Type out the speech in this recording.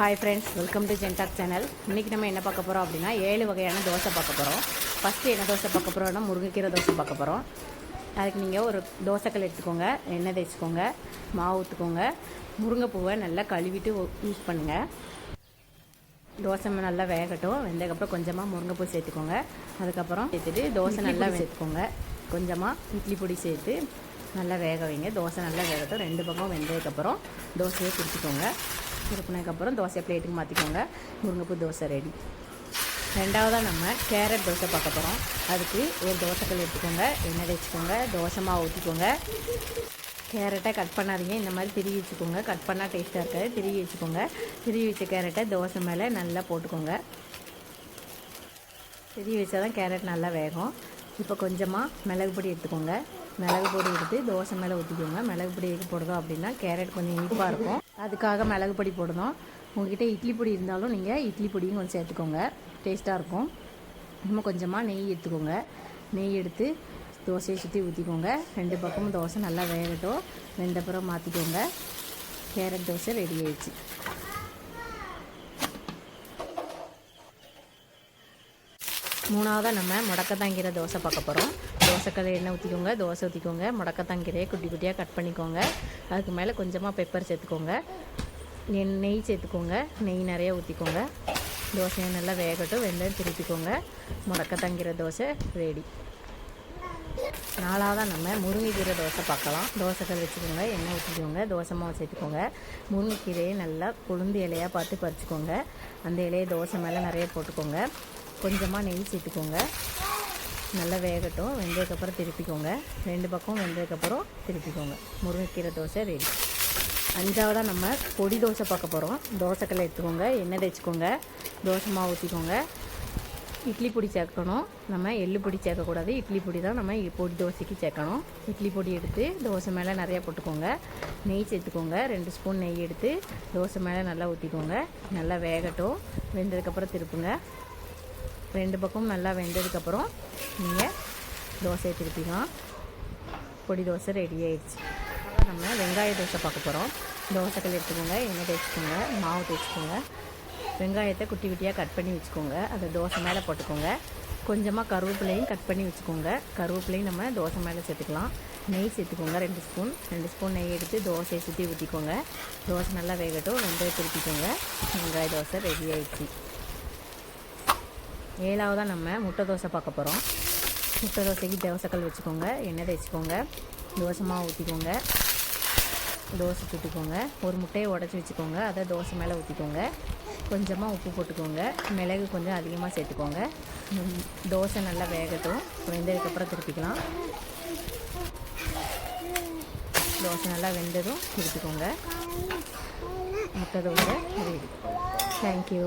Hi friends welcome to ஜென்டாக் channel இன்றைக்கி நம்ம என்ன பார்க்க போகிறோம் அப்படின்னா ஏழு வகையான தோசை பார்க்க போகிறோம் ஃபஸ்ட்டு என்ன தோசை பார்க்க போகிறோம்னா முருங்கைக்கீரை தோசை பார்க்க போகிறோம் அதுக்கு நீங்கள் ஒரு தோசைக்கல் எடுத்துக்கோங்க எண்ணெய் தேய்ச்சிக்கோங்க மாவு ஊற்றுக்கோங்க முருங்கைப்பூவை நல்லா கழுவிட்டு யூஸ் பண்ணுங்கள் தோசை நல்லா வேகட்டும். வெந்ததுக்கப்புறம் கொஞ்சமாக முருங்கைப்பூ சேர்த்துக்கோங்க. அதுக்கப்புறம் சேர்த்துட்டு தோசை நல்லா சேர்த்துக்கோங்க கொஞ்சமாக இட்லி பொடி சேர்த்து நல்லா வேக வைங்க. தோசை நல்லா வேகட்டும். ரெண்டு பக்கம் வெந்ததுக்கப்புறம் தோசையை திருப்பிக்கோங்க திருப்பினதுக்கப்புறம் தோசையை பிளேட்டுக்கு மாற்றிக்கோங்க முருங்கைப்பூ தோசை ரெடி ரெண்டாவதாக நம்ம கேரட் தோசை பார்க்க போகிறோம் அதுக்கு ஒரு தோசைக்கல் எடுத்துக்கோங்க. எண்ணெய் வச்சுக்கோங்க தோசை மாவு ஊற்றிக்கோங்க கேரட்டை கட் பண்ணாதீங்க. இந்த மாதிரி திருவி வச்சுக்கோங்க. கட் பண்ணால் டேஸ்ட்டாக இருக்காது. திருவி வச்சுக்கோங்க. திருவி வச்ச கேரட்டை தோசை மேலே நல்லா போட்டுக்கோங்க. திருவி வச்சா தான் கேரட் நல்லா வேகும். இப்போ கொஞ்சமாக மிளகு பொடி எடுத்துக்கோங்க. மிளகு பொடி எடுத்து தோசை மேலே ஊற்றிக்கோங்க மிளகு பொடி எதுக்கு போடுறோம் அப்படின்னா கேரட் கொஞ்சம் இனிப்பாக இருக்கும். அதுக்காக மிளகு பொடி போடணும். உங்ககிட்ட இட்லி பொடி இருந்தாலும் நீங்கள் இட்லி பொடியும் கொஞ்சம் சேர்த்துக்கோங்க. டேஸ்ட்டாக இருக்கும். இன்னும் கொஞ்சமாக நெய் எடுத்துக்கோங்க. நெய் எடுத்து தோசையை சுற்றி ஊற்றிக்கோங்க ரெண்டு பக்கமும் தோசை நல்லா வேகட்டும். வெந்தப்புறம் மாற்றிக்கோங்க கேரட் தோசை ரெடி ஆயிடுச்சு. மூணாவதாக நம்ம முடக்கத்தாங்கிற தோசை பார்க்க போகிறோம் தோசைக்கல்லை எண்ணெய் ஊற்றிக்கோங்க தோசை ஊற்றிக்கோங்க முடக்கத்தாங்கீரையை குட்டி குட்டியாக கட் பண்ணிக்கோங்க. அதுக்கு மேலே கொஞ்சமாக பெப்பர் சேர்த்துக்கோங்க. நெய் நெய் சேர்த்துக்கோங்க. நெய் நிறைய ஊற்றிக்கோங்க தோசையை நல்லா வேகட்டும் வெந்தயம் திருப்பிக்கோங்க. முடக்கத்தாங்கீரை தோசை ரெடி நாலாவதாக நம்ம முருங்கைக்கீரை தோசை பார்க்கலாம். தோசைக்கல் வச்சுக்கோங்க எண்ணெய் ஊற்றிக்கோங்க தோசை மாவு சேர்த்துக்கோங்க. முருங்கைக்கீரையை நல்லா கொழுந்து இலையாக பார்த்து பறிச்சுக்கோங்க. அந்த இலையை தோசை மேலே நிறைய போட்டுக்கோங்க. கொஞ்சமாக நெய் சேர்த்துக்கோங்க. நல்லா வேகட்டும். வெந்ததுக்கப்புறம் திருப்பிக்கோங்க. ரெண்டு பக்கம் வெந்ததுக்கப்புறம் திருப்பிக்கோங்க. முருங்கைக்கீரை தோசை ரெடி அஞ்சாவதாக நம்ம பொடி தோசை பார்க்க போகிறோம் தோசைக்கல்லை எடுத்துக்கோங்க. எண்ணெய் தேய்ச்சிக்கோங்க. தோசை மாவு ஊற்றிக்கோங்க இட்லி பொடி சேர்க்கணும். நம்ம எள்ளு பொடி சேர்க்கக்கூடாது. இட்லி பொடி தான் நம்ம பொடி தோசைக்கு சேர்க்கணும். இட்லி பொடி எடுத்து தோசை மேலே நிறையா போட்டுக்கோங்க. நெய் சேர்த்துக்கோங்க. ரெண்டு ஸ்பூன் நெய் எடுத்து தோசை மேலே நல்லா ஊற்றிக்கோங்க நல்லா வேகட்டும். வெந்ததுக்கப்புறம் திருப்புங்க. ரெண்டு பக்கமும் நல்லா வெந்ததுக்கப்புறம் நீங்கள் தோசையை திருப்பிக்கலாம் பொடி தோசை ரெடி ஆயிடுச்சு. அப்புறம் நம்ம வெங்காய தோசை பார்க்க போகிறோம் தோசைக்கல் எடுத்துக்கோங்க எண்ணெய் தேய்ச்சிக்கோங்க மாவு தேய்ச்சிக்கோங்க. வெங்காயத்தை குட்டி குட்டியாக கட் பண்ணி வச்சுக்கோங்க. அதை தோசை மேலே போட்டுக்கோங்க. கொஞ்சமாக கருவேப்பிலையும் கட் பண்ணி வச்சுக்கோங்க. கருவேப்பிலையும் நம்ம தோசை மேலே சேர்த்துக்கலாம். நெய் சேர்த்துக்கோங்க ரெண்டு ஸ்பூன் ரெண்டு ஸ்பூன் நெய் எடுத்து தோசையை சுற்றி ஊற்றிக்கோங்க தோசை நல்லா வேகட்டும். வெந்தயம் திருப்பிக்கோங்க. வெங்காய தோசை ரெடி ஆகிடுச்சு ஏழாவதாக நம்ம முட்டை தோசை பார்க்க போகிறோம் முட்டை தோசைக்கு தோசைக்கல் வச்சுக்கோங்க எண்ணெய் தேய்ச்சிக்கோங்க தோசை மாவு ஊற்றிக்கோங்க தோசை சுட்டுக்கோங்க ஒரு முட்டையை உடச்சி வச்சுக்கோங்க அதை தோசை மேலே ஊற்றிக்கோங்க கொஞ்சமாக உப்பு போட்டுக்கோங்க மிளகு கொஞ்சம் அதிகமாக சேர்த்துக்கோங்க. தோசை நல்லா வேகட்டும் வெந்ததுக்கப்புறம் திருப்பிக்கலாம். தோசை நல்லா வெந்ததும் திருப்பிக்கோங்க. முட்டை தோசை ரெடி. தேங்க்யூ